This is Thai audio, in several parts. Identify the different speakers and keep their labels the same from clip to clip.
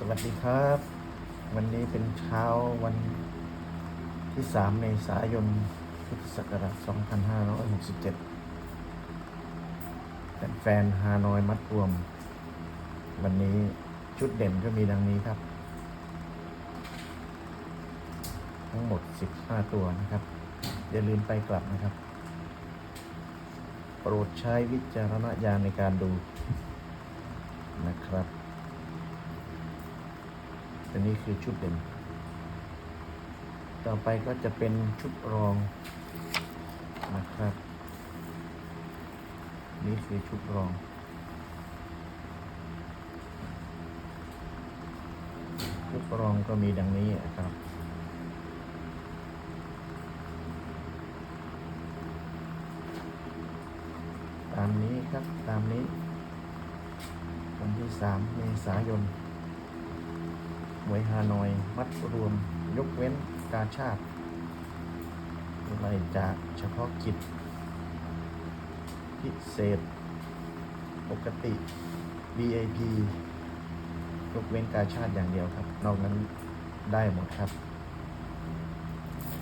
Speaker 1: สวัสดีครับ วันนี้เป็นเช้าวันที่ 3 เมษายน พุทธศักราช 2567เป็นแฟนฮานอยมัดรวม วันนี้ชุดเด่นก็มีดังนี้ครับ ทั้งหมด 15 ตัวนะครับ อย่าลืมไปกลับนะครับ โปรดใช้วิจารณญาณในการดูนะครับ อันนี้คือชุดเด่น ต่อไปก็จะเป็นชุดรองนะครับ นี่คือชุดรองชุดรองก็มีดังนี้นะครับตามนี้ครับ ตามนี้ วันที่ 3 เมษายน หวยฮานอย มัดรวม ยกเว้นกาชาติไล่จากเฉพาะกิจ พิเศษ ปกติ VIP ยกเว้นกาชาติอย่างเดียวครับ นอกนั้นได้หมดครับ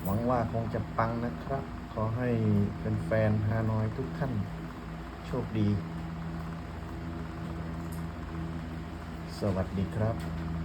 Speaker 1: หวังว่าคงจะปังนะครับ ขอให้เป็นแฟนฮานอยทุกท่านโชคดี สวัสดีครับ